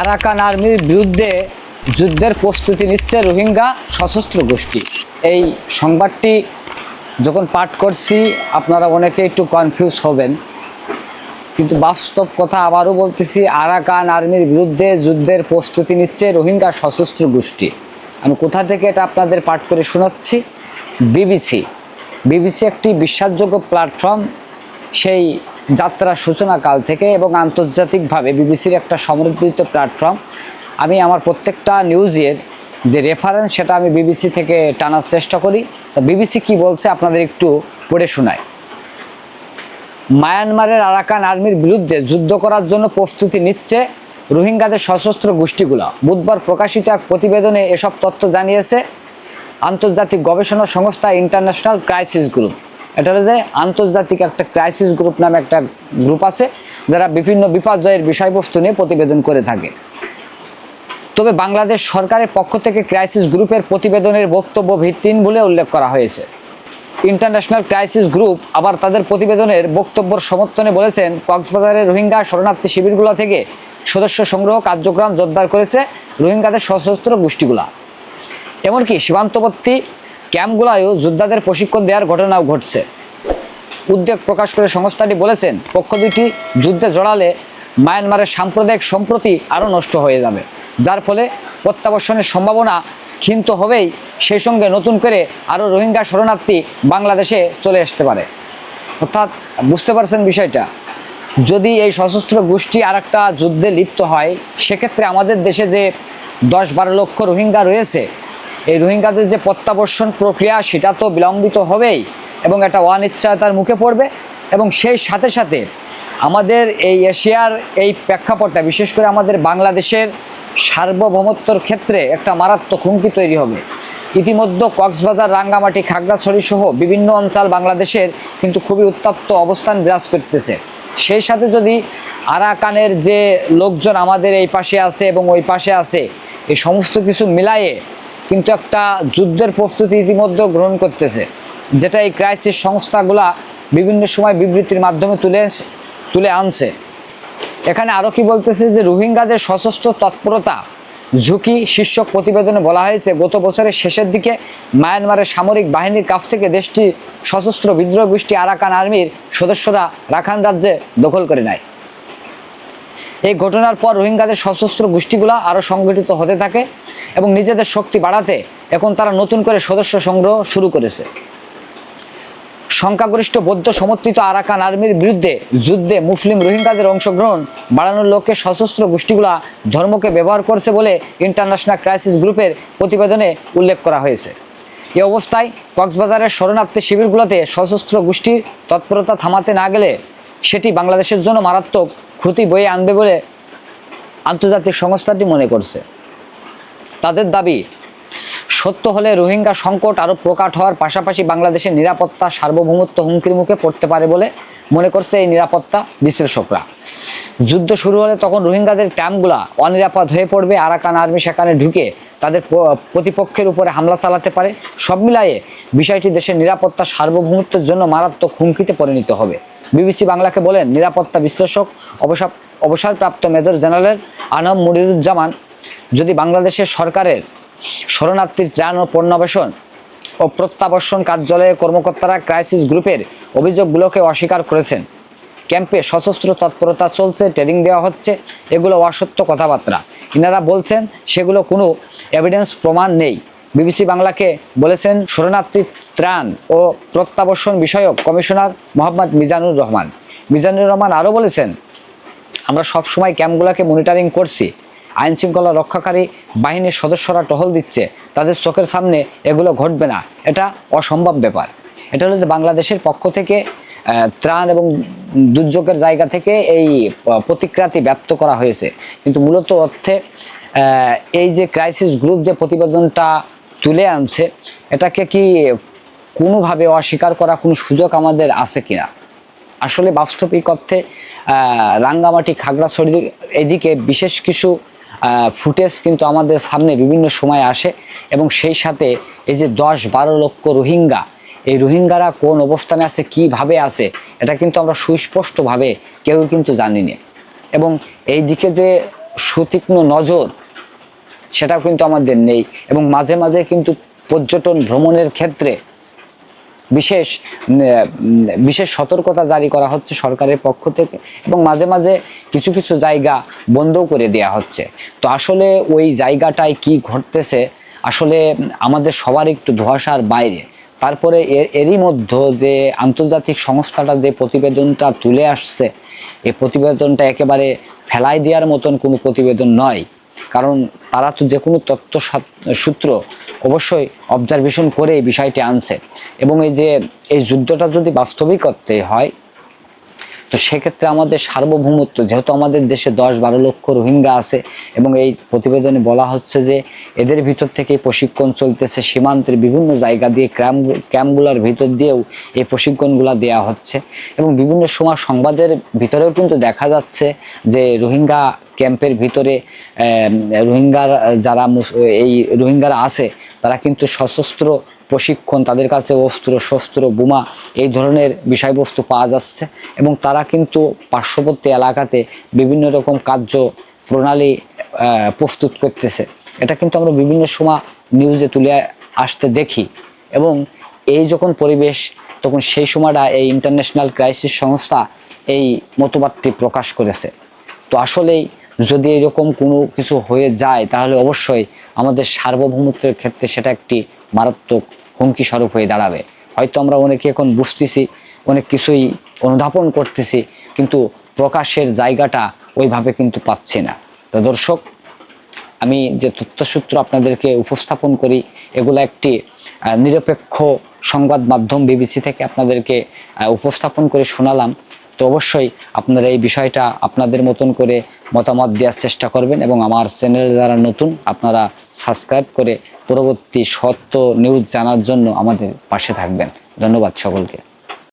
Arakan আর্মির বিরুদ্ধে যুদ্ধের প্রস্তুতি নিচ্ছে রোহিঙ্গা সশস্ত্র গোষ্ঠী। এই সংবাদটি যখন পাঠ করছি, আপনারা অনেকে একটু কনফিউজ হবেন। কিন্তু বাস্তব কথা আবারও বলতেছি, আরাকান আর্মির বিরুদ্ধে যুদ্ধের প্রস্তুতি নিচ্ছে রোহিঙ্গা সশস্ত্র গোষ্ঠী। আমি কোথা থেকে এটা আপনাদের পাঠ করে শোনাচ্ছি? বিবিসি। বিবিসি একটি বিশ্বাসযোগ্য প্ল্যাটফর্ম সেই যাত্রার সূচনাকাল থেকে এবং আন্তর্জাতিকভাবে বিবিসির একটা সমৃদ্ধিত প্ল্যাটফর্ম। আমি আমার প্রত্যেকটা নিউজের যে রেফারেন্স সেটা আমি বিবিসি থেকে টানার চেষ্টা করি। তা বিবিসি কি বলছে আপনাদের একটু পড়ে শোনায় মায়ানমারের আরাকান আর্মির বিরুদ্ধে যুদ্ধ করার জন্য প্রস্তুতি নিচ্ছে রোহিঙ্গাদের সশস্ত্র গোষ্ঠীগুলো। বুধবার প্রকাশিত এক প্রতিবেদনে এসব তথ্য জানিয়েছে আন্তর্জাতিক গবেষণা সংস্থা ইন্টারন্যাশনাল ক্রাইসিস গ্রুপ। এটা যে আন্তর্জাতিক একটা ক্রাইসিস গ্রুপ নামে একটা গ্রুপ আছে, যারা বিভিন্ন বিপর্যয়ের বিষয়বস্তু নিয়ে প্রতিবেদন করে থাকে। তবে বাংলাদেশ সরকারের পক্ষ থেকে ক্রাইসিস গ্রুপের প্রতিবেদনের বক্তব্য ভিত্তিহীন বলে উল্লেখ করা হয়েছে। ইন্টারন্যাশনাল ক্রাইসিস গ্রুপ আবার তাদের প্রতিবেদনের বক্তব্যর সমর্থনে বলেছেন, কক্সবাজারের রোহিঙ্গা শরণার্থী শিবিরগুলো থেকে সদস্য সংগ্রহ কার্যক্রম জোরদার করেছে রোহিঙ্গাদের সশস্ত্র গোষ্ঠীগুলা। এমনকি সীমান্তবর্তী ক্যাম্পগুলোয়ও যোদ্ধাদের প্রশিক্ষণ দেওয়ার ঘটনাও ঘটছে। উদ্বেগ প্রকাশ করে সংস্থাটি বলেছেন, পক্ষ দুটি যুদ্ধে জড়ালে মায়ানমারের সাম্প্রদায়িক সম্প্রতি আরও নষ্ট হয়ে যাবে। যার ফলে প্রত্যাবর্ষণের সম্ভাবনা ক্ষীণত হবেই, সেই সঙ্গে নতুন করে আরও রোহিঙ্গা শরণার্থী বাংলাদেশে চলে আসতে পারে। অর্থাৎ বুঝতে পারছেন বিষয়টা, যদি এই সশস্ত্র গোষ্ঠী আর একটা যুদ্ধে লিপ্ত হয়, সেক্ষেত্রে আমাদের দেশে যে দশ বারো লক্ষ রোহিঙ্গা রয়েছে এই রোহিঙ্গাদের যে প্রত্যাবর্ষণ প্রক্রিয়া, সেটা তো বিলম্বিত হবেই এবং একটা অনিশ্চয়তার মুখে পড়বে। এবং সেই সাথে সাথে আমাদের এই এশিয়ার এই প্রেক্ষাপটটা, বিশেষ করে আমাদের বাংলাদেশের সার্বভৌমত্বর ক্ষেত্রে একটা মারাত্মক হুমকি তৈরি হবে। ইতিমধ্যে কক্সবাজার, রাঙ্গামাটি, খাগড়াছড়ি সহ বিভিন্ন অঞ্চল বাংলাদেশের কিন্তু খুবই উত্তপ্ত অবস্থান বিরাজ করতেছে। সেই সাথে যদি আরাকানের যে লোকজন আমাদের এই পাশে আছে এবং ওই পাশে আছে, এই সমস্ত কিছু মিলায়ে কিন্তু একটা যুদ্ধের প্রস্তুতি ইতিমধ্যে গ্রহণ করতেছে, যেটা এই ক্রাইসিস সংস্থাগুলা বিভিন্ন সময় বিবৃতির মাধ্যমে তুলে তুলে আনছে। এখানে আরও কি বলতেছে যে রোহিঙ্গাদের সশস্ত্র তৎপরতা ঝুঁকি শীর্ষক প্রতিবেদনে বলা হয়েছে, গত বছরের শেষের দিকে মায়ানমারের সামরিক বাহিনীর কাছ থেকে দেশটি সশস্ত্র বিদ্রোহ গোষ্ঠী আরাকান আর্মির সদস্যরা রাখান রাজ্যে দখল করে নেয়। এই ঘটনার পর রোহিঙ্গাদের সশস্ত্র গোষ্ঠীগুলো আরও সংগঠিত হতে থাকে এবং নিজেদের শক্তি বাড়াতে এখন তারা নতুন করে সদস্য সংগ্রহ শুরু করেছে। সংখ্যাগরিষ্ঠ বৌদ্ধ সমর্থিত আরাকান আর্মির বিরুদ্ধে যুদ্ধে মুসলিম রোহিঙ্গাদের অংশগ্রহণ বাড়ানোর লক্ষ্যে সশস্ত্র গোষ্ঠীগুলা ধর্মকে ব্যবহার করছে বলে ইন্টারন্যাশনাল ক্রাইসিস গ্রুপের প্রতিবেদনে উল্লেখ করা হয়েছে। এ অবস্থায় কক্সবাজারের শরণার্থী শিবিরগুলোতে সশস্ত্র গোষ্ঠীর তৎপরতা থামাতে না গেলে সেটি বাংলাদেশের জন্য মারাত্মক ক্ষতি বয়ে আনবে বলে আন্তর্জাতিক সংস্থাটি মনে করছে। তাদের দাবি, সত্য হলে রোহিঙ্গা সংকট আরও প্রকাট হওয়ার পাশাপাশি বাংলাদেশের নিরাপত্তা সার্বভৌমত্ব হুমকির মুখে পড়তে পারে বলে মনে করছে এই নিরাপত্তা বিশ্লেষকরা। যুদ্ধ শুরু হলে তখন রোহিঙ্গাদের ক্যাম্পগুলা অনিরাপদ হয়ে পড়বে। আরাকান আর্মি সেখানে ঢুকে তাদের প্রতিপক্ষের উপরে হামলা চালাতে পারে। সব মিলায়ে বিষয়টি দেশের নিরাপত্তা সার্বভৌমত্বের জন্য মারাত্মক হুমকিতে পরিণত হবে। বিবিসি বাংলাকে বলেন, নিরাপত্তা বিশ্লেষক অবসর অবসরপ্রাপ্ত মেজর জেনারেল আনম মুরিদুজ্জামান, যদি বাংলাদেশের সরকারের শরণার্থীর ত্রাণ ও পণ্যবেশন ও প্রত্যাবর্ষণ কার্যালয়ের কর্মকর্তারা ক্রাইসিস গ্রুপের অভিযোগগুলোকে অস্বীকার করেছেন। ক্যাম্পে সশস্ত্র তৎপরতা চলছে, ট্রেনিং দেওয়া হচ্ছে, এগুলো অসত্য কথাবার্তা। ইনারা বলছেন, সেগুলো কোনো এভিডেন্স প্রমাণ নেই। বিবিসি বাংলাকে বলেছেন শরণার্থী ত্রাণ ও প্রত্যাবর্ষণ বিষয়ক কমিশনার মোহাম্মদ মিজানুর রহমান। মিজানুর রহমান আরও বলেছেন, আমরা সব সময় ক্যাম্পগুলোকে মনিটরিং করছি। আইন শৃঙ্খলা রক্ষাকারী বাহিনীর সদস্যরা টহল দিচ্ছে। তাদের চোখের সামনে এগুলো ঘটবে না। এটা অসম্ভব ব্যাপার। এটা হলো বাংলাদেশের পক্ষ থেকে ত্রাণ এবং দুর্যোগের জায়গা থেকে এই প্রতিক্রিয়াটি ব্যক্ত করা হয়েছে। কিন্তু মূলত অর্থে এই যে ক্রাইসিস গ্রুপ যে প্রতিবেদনটা তুলে আনছে, এটাকে কি কোনোভাবে অস্বীকার করা কোনো সুযোগ আমাদের আছে কিনা? আসলে বাস্তবিক অর্থে রাঙ্গামাটি, খাগড়াছড়ি এদিকে বিশেষ কিছু ফুটেজ কিন্তু আমাদের সামনে বিভিন্ন সময় আসে এবং সেই সাথে এই যে দশ বারো লক্ষ রোহিঙ্গা, এই রোহিঙ্গারা কোন অবস্থানে আছে, কীভাবে আছে, এটা কিন্তু আমরা সুস্পষ্টভাবে কেউ কিন্তু জানি না এবং এই দিকে যে সুতীক্ষ্ণ নজর সেটাও কিন্তু আমাদের নেই। এবং মাঝে মাঝে কিন্তু পর্যটন ভ্রমণের ক্ষেত্রে বিশেষ বিশেষ সতর্কতা জারি করা হচ্ছে সরকারের পক্ষ থেকে এবং মাঝে মাঝে কিছু কিছু জায়গা বন্ধও করে দেওয়া হচ্ছে। তো আসলে ওই জায়গাটায় কি ঘটতেছে, আসলে আমাদের সবার একটু ধোঁয়াশার বাইরে। তারপরে এর, এরই মধ্যে যে আন্তর্জাতিক সংস্থাটা যে প্রতিবেদনটা তুলে আসছে এই প্রতিবেদনটা একেবারে ফেলাই দেওয়ার মতন কোনো প্রতিবেদন নয়। কারণ তারা তো যে কোনো তত্ত্ব সূত্র অবশ্যই অবজারভেশন করে এই বিষয়টি আনছে। এবং এই যে, এই যুদ্ধটা যদি বাস্তবিক করতে হয়, তো সেক্ষেত্রে আমাদের সার্বভৌমত্ব, যেহেতু আমাদের দেশে দশ বারো লক্ষ রোহিঙ্গা আছে, এবং এই প্রতিবেদনে বলা হচ্ছে যে, এদের ভিতর থেকে প্রশিক্ষণ চলতেছে সীমান্তের বিভিন্ন জায়গা দিয়ে, ক্যাম্প, ক্যাম্পগুলোর ভিতর দিয়েও এই প্রশিক্ষণগুলো দেওয়া হচ্ছে। এবং বিভিন্ন সময় সংবাদের ভিতরেও কিন্তু দেখা যাচ্ছে যে, রোহিঙ্গা ক্যাম্পের ভিতরে রোহিঙ্গার যারা এই রোহিঙ্গারা আছে, তারা কিন্তু সশস্ত্র প্রশিক্ষণ, তাদের কাছে অস্ত্র, শস্ত্র, বোমা, এই ধরনের বিষয়বস্তু পাওয়া যাচ্ছে এবং তারা কিন্তু পার্শ্ববর্তী এলাকাতে বিভিন্ন রকম কার্য প্রণালী প্রস্তুত করতেছে। এটা কিন্তু আমরা বিভিন্ন সময় নিউজে তুলে আসতে দেখি এবং এই যখন পরিবেশ, তখন সেই সময়টা এই ইন্টারন্যাশনাল ক্রাইসিস সংস্থা এই মতবাদটি প্রকাশ করেছে। তো আসলেই যদি এরকম কোনো কিছু হয়ে যায়, তাহলে অবশ্যই আমাদের সার্বভৌমত্বের ক্ষেত্রে সেটা একটি মারাত্মক হুমকি স্বরূপ হয়ে দাঁড়াবে। হয়তো আমরা অনেকে এখন বুঝতেছি, অনেক কিছুই অনুধাবন করতেছি, কিন্তু প্রকাশের জায়গাটা ওইভাবে কিন্তু পাচ্ছি না। তো দর্শক, আমি যে তথ্যসূত্র আপনাদেরকে উপস্থাপন করি, এগুলো একটি নিরপেক্ষ সংবাদ মাধ্যম বিবিসি থেকে আপনাদেরকে উপস্থাপন করে শোনালাম। তো অবশ্যই আপনারা এই বিষয়টা আপনাদের মতন করে মতামত দেওয়ার চেষ্টা করবেন এবং আমার চ্যানেল যারা নতুন, আপনারা সাবস্ক্রাইব করে পরবর্তী সত্য নিউজ জানার জন্য আমাদের পাশে থাকবেন। ধন্যবাদ সকলকে।